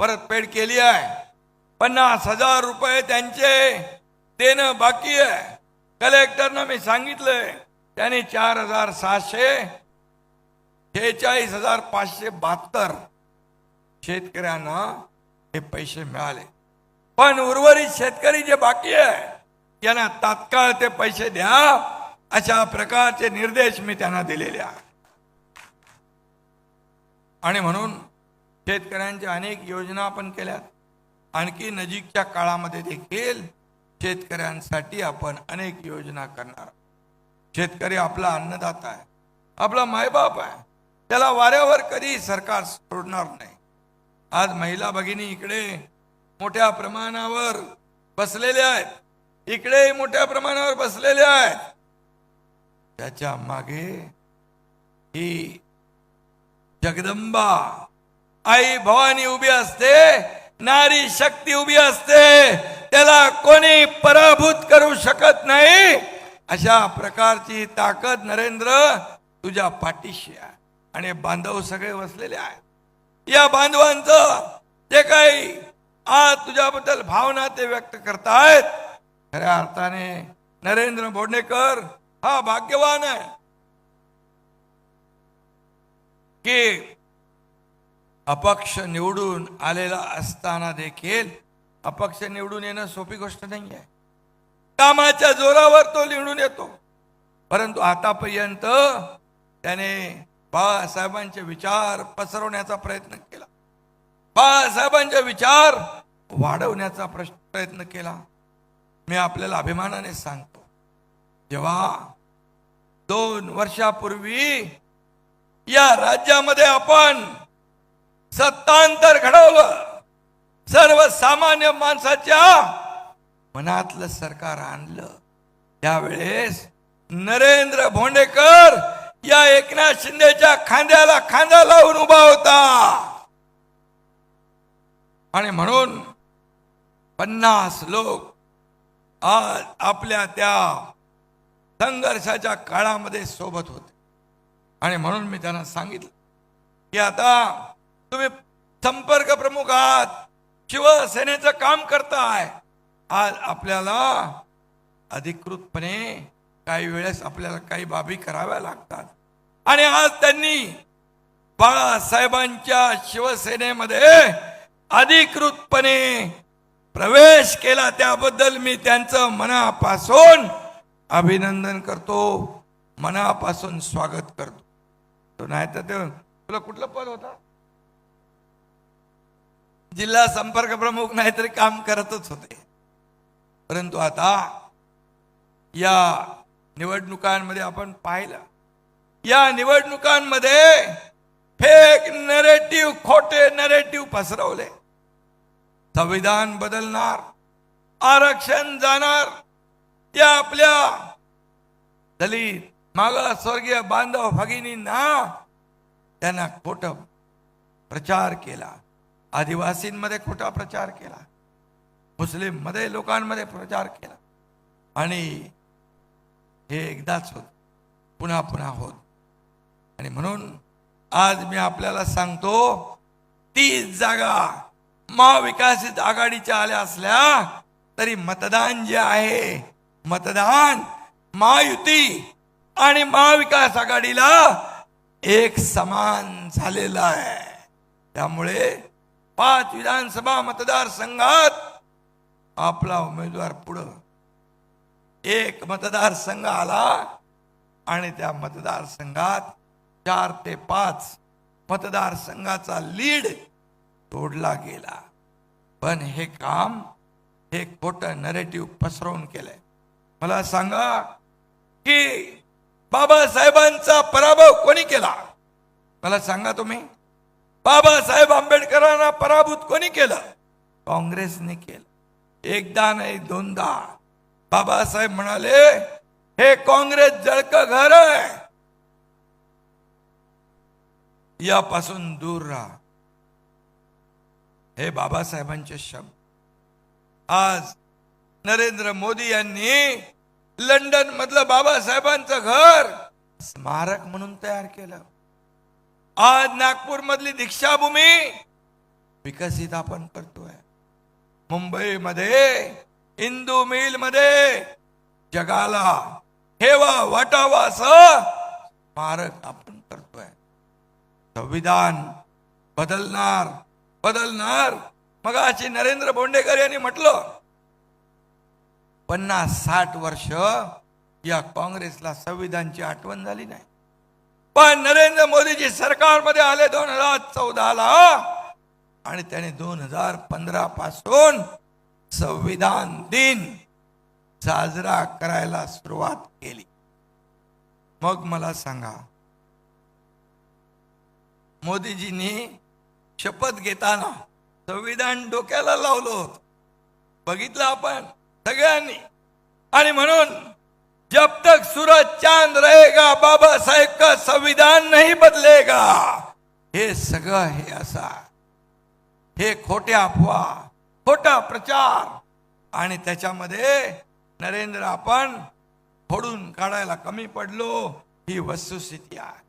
परतफेड केली आहे. पन्नास हजार रुपये त्यांचे देणं बाकी आहे. कलेक्टरनं मी सांगितलंय त्याने चार हजार सहाशे शेहेचाळीस हजार पाचशे बहात्तर शेतकऱ्यांना हे पैसे मिळाले. पण उर्वरित शेतकरी जे बाकी आहे यांना तात्काळ ते पैसे द्या अशा प्रकारचे निर्देश मी त्यांना दिलेले आहे आणि म्हणून शेतकऱ्यांच्या अनेक योजना आपण केल्या आणखी नजीकच्या काळामध्ये देखील शेतकऱ्यांसाठी आपण अनेक योजना करणार. शेतकरी आपला अन्नदाता आहे आपला मायबाप आहे. त्याला वाऱ्यावर कधी सरकार सोडणार नाही. आज महिला भगिनी इकडे मोठ्या प्रमाणावर बसलेल्या आहेत. इकडे मोठ्या प्रमाणावर बसलेल्या आहेत. त्याच्यामागे ही जगदंबा आई भवानी उभी असते नारी शक्ती उभी असते त्याला कोणी पराभूत करू शकत नाही. अशा प्रकारची ताकद नरेंद्र तुझ्या पाठीशी आहे आणि बांधव सगळे बसलेले आहेत. या बांधवांचं जे काही आज तुझ्याबद्दल भावना ते व्यक्त करतायत खऱ्या अर्थाने नरेंद्र बोडणेकर हा भाग्यवान आहे. की अपक्ष निवडून आलेला असताना देखील अपक्ष निवडून येणं सोपी गोष्ट नाही आहे कामाच्या जोरावर तो निवडून येतो. परंतु आतापर्यंत त्याने बाळासाहेबांचे विचार पसरवण्याचा प्रयत्न केला. बाळासाहेबांचे विचार वाढवण्याचा प्रयत्न केला. मी आपल्याला अभिमानाने सांगतो जेव्हा दोन वर्षापूर्वी या राज्यामध्ये आपण सत्तांतर घडवलं. सर्वसामान्य माणसाच्या मनातलं सरकार आणलं. त्यावेळेस नरेंद्र भोंडेकर या एकनाथ शिंदेच्या खांद्याला खांदा लावून उभा होता. आणि म्हणून पन्नास लोक आज आपल्या त्या संघर्षाच्या काळामध्ये सोबत होते. आणि म्हणून मी त्यांना सांगितलं की आता तुम्ही संपर्क प्रमुख आहात शिवसेनेचं काम करताय आज आपल्याला अधिकृतपणे काही वेळेस आपल्याला काही बाबी कराव्या लागतात. आणि आज त्यांनी बाळासाहेबांच्या शिवसेनेमध्ये अधिकृतपणे प्रवेश केला त्याबद्दल मी त्यांचं मनापासून अभिनंदन करतो मनापासून स्वागत करतो. तो नाही तर ते तुला कुठलं पद होता? जिल्हा संपर्क प्रमुख नाहीतरी काम करतच होते. परंतु आता या निवडणुकांमध्ये आपण पाहिलं. या निवडणुकांमध्ये फेक नरेटिव्ह खोटे नरेटिव्ह पसरवले. संविधान बदलणार आरक्षण जाणार. त्या आपल्या दलित मागासवर्गीय बांधव भगिनींना त्यांना खोट प्रचार केला. आदिवासींमध्ये खोटा प्रचार केला. मुस्लिममध्ये लोकांमध्ये प्रचार केला. आणि हे एकदाच होत. पुन्हा पुन्हा होत. आणि म्हणून आज मी आपल्याला सांगतो तीच जागा महाविकासित आघाडीच्या आल्या असल्या तरी मतदान जे आहे मतदान महायुती आणि महाविकास आघाडीला एक समान झालेला आहे. त्यामुळे पाच विधानसभा मतदारसंघात आपला उमेदवार पुढं. एक मतदारसंघ आला आणि त्या मतदारसंघात चार ते पाच मतदारसंघाचा लीड तोडला गेला. पण हे काम हे खोटं नरेटिव्ह पसरवून केलंय. मला सांगा की बाबासाहेबांचा पराभव कोणी केला? मला सांगा तुम्ही. बाबासाहेब आंबेडकरांना पराभूत कोणी केलं? काँग्रेसने केलं. एकदा नाही दोनदा. बाबासाहेब म्हणाले हे काँग्रेस जळक घर आहे. यापासून दूर राहा. हे बाबासाहेबांचे शब्द. आज नरेंद्र मोदी यांनी लंडन मधलं बाबासाहेबांचं घर स्मारक म्हणून तयार केलं. आज नागपूर मधली दीक्षाभूमी विकसित आपण करतोय. मुंबईमध्ये इंदू मिलमध्ये जगाला हेवा वाटावा असं स्मारक आपण करतोय. संविधान बदलणार बदलणार. मग अशी नरेंद्र बोंडेकर यांनी म्हटलं पन्नास साठ वर्ष या काँग्रेसला संविधानची आठवण झाली नाही. पण नरेंद्र मोदीजी सरकारमध्ये आले दोन हजार चौदाला. आणि त्याने दोन हजार पंधरा पासून संविधान दिन साजरा करायला सुरुवात केली. मग मला सांगा मोदीजींनी शपथ घेताना संविधान डोक्याला लावलं होतं. बघितलं आपण सगळ्यांनी. आणि म्हणून जब तक सूरज चांद रहेगा बाबासाहेब का संविधान नहीं बदलेगा। हे सगळं हे असा हे खोट्या अफवा खोटा प्रचार। आणि त्याच्यामध्ये नरेंद्र आपण फोडून काढायला कमी पडलो ही वस्तुस्थिती आहे.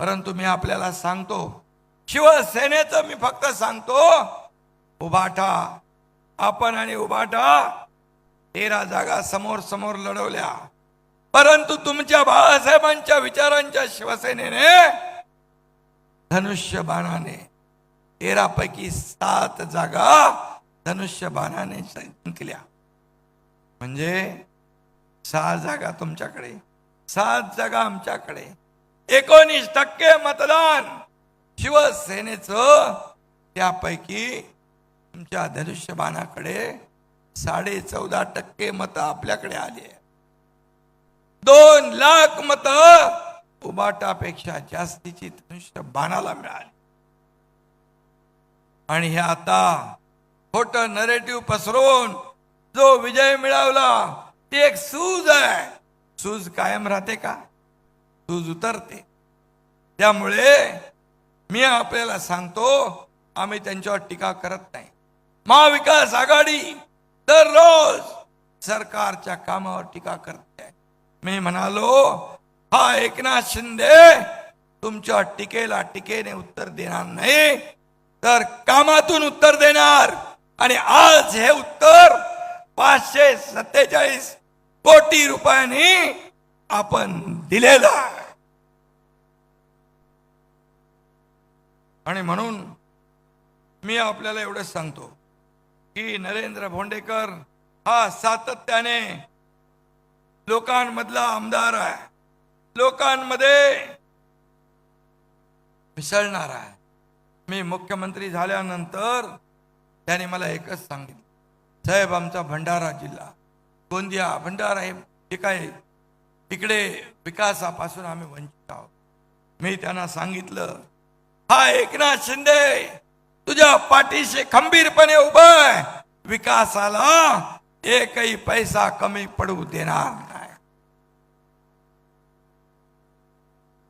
परंतु मी आपल्याला सांगतो शिवसेनेचं मी फक्त सांगतो उभाटा आपण आणि उभाटा तेरा जागा समोर समोर लढवल्या. परंतु तुमच्या बाळासाहेबांच्या विचारांच्या शिवसेनेने धनुष्य बाणाने तेरापैकी सात जागा धनुष्य बाणाने जिंकल्या. म्हणजे सहा जागा तुमच्याकडे सात जागा आमच्याकडे. एकोणीस टक्के मतदान शिवसेनेचं. त्यापैकी तुमच्या धनुष्यबाणाकडे साडे चौदा टक्के मत आपल्याकडे आली आहे दोन लाख मत उबाटापेक्षा जास्तीची धनुष्य बाणाला मिळाली. आणि हे आता खोट नरेटिव्ह पसरवून जो विजय मिळवला ते एक सूज आहे. सूज कायम राहते का? सूज उतरते. त्यामुळे मी आपल्याला सांगतो आम्ही त्यांच्यावर टीका करत नाही. महाविकास आघाडी दररोज सरकारच्या कामावर टीका करते. मी म्हणालो हा एकनाथ शिंदे तुमच्या टीकेला टीकेने उत्तर देणार नाही तर कामातून उत्तर देणार. आणि आज हे उत्तर पाचशे सत्तेचाळीस कोटी रुपयांनी आपण दिलेलं आहे. आणि म्हणून मी आपल्याला एवढंच सांगतो की नरेंद्र भोंडेकर हा सातत्याने लोकांमधला आमदार आहे. लोकांमध्ये मिसळणार आहे. मी मुख्यमंत्री झाल्यानंतर त्याने मला एकच सांगितलं. साहेब आमचा भंडारा जिल्हा. गोंदिया भंडारा हे जे काय तिकडे विकासापासून आम्ही वंचित आहोत. मी त्यांना सांगितलं हा एकनाथ शिंदे तुझ्या पाठीशी खंबीरपणे उभं आहे. विकासाला एकही पैसा कमी पडू देणार नाही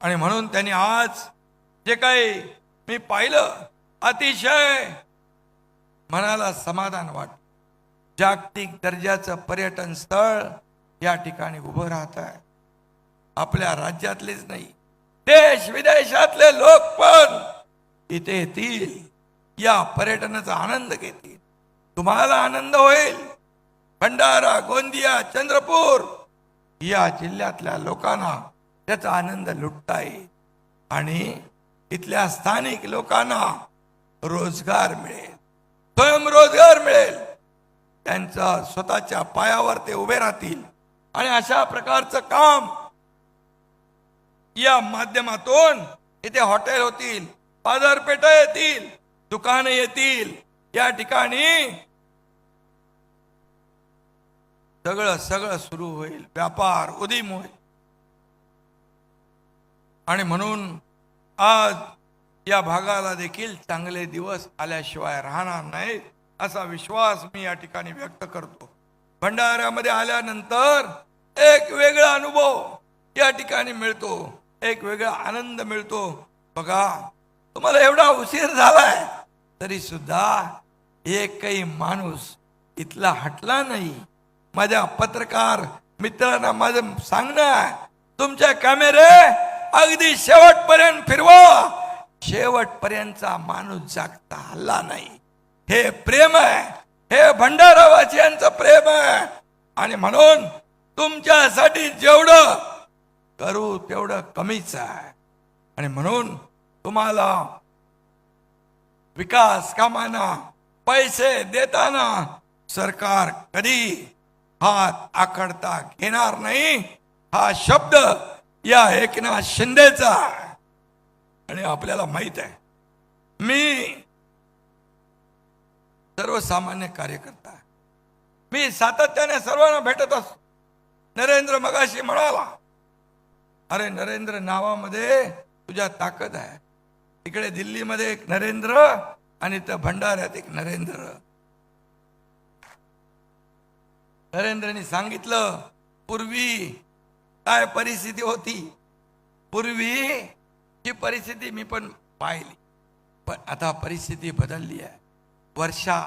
आणि म्हणून त्यांनी आज जे काही मी पाहिलं अतिशय मनाला समाधान वाट जागतिक दर्जाचं पर्यटन स्थळ या ठिकाणी उभं राहत आहे. आपल्या राज्यातलेच नाही देश विदेशातले लोक पण इथे येतील या पर्यटनाचा आनंद घेतील. तुम्हाला आनंद होईल. भंडारा गोंदिया चंद्रपूर या जिल्ह्यातल्या लोकांना त्याचा आनंद लुटता येईल आणि इथल्या स्थानिक लोकांना रोजगार मिळेल. स्वयंरोजगार मिळेल. त्यांचा स्वतःच्या पायावर ते उभे राहतील. आणि अशा प्रकारचं काम या माध्यमातून इथे हॉटेल होतील बाजारपेठा येतील दुकानं येतील या ठिकाणी सगळं सगळं सुरू होईल. व्यापार उदीम होईल. आणि म्हणून आज या भागाला देखील चांगले दिवस आल्याशिवाय राहणार नाहीत असा विश्वास मी या ठिकाणी व्यक्त करतो. भंडाऱ्यामध्ये आल्यानंतर एक वेगळा अनुभव या ठिकाणी मिळतो एक वेगळा आनंद मिळतो. बघा तुम्हाला एवढा उशीर झालाय तरी सुद्धा एकही माणूस इथला हटला नाही. माझ्या पत्रकार मित्रांना माझं सांगणं तुमच्या कॅमेरे अगदी शेवटपर्यंत फिरवा. शेवटपर्यंतचा माणूस जागता हल्ला नाही. हे प्रेम आहे. हे भंडारावाची यांचं प्रेम आहे. आणि म्हणून तुमच्यासाठी जेवढं करू तेवढं कमीच आहे. आणि म्हणून तुम्हाला विकास कामांना पैसे देताना सरकार कधी हात आखडता घेणार नाही. हा शब्द या एकनाथ शिंदेचा. आणि आपल्याला माहीत आहे मी सर्वसामान्य कार्यकर्ता. मी सातत्याने सर्वांना भेटत असतो. नरेंद्र मगाशी म्हणाला अरे नरेंद्र नावामध्ये तुझ्या ताकद आहे. तिकडे दिल्लीमध्ये एक नरेंद्र आणि त्या भंडाऱ्यात एक नरेंद्र. नरेंद्रनी सांगितलं पूर्वी काय परिस्थिती होती? पूर्वी ही परिस्थिती मी पण पाहिली. पण आता परिस्थिती बदलली आहे. वर्षा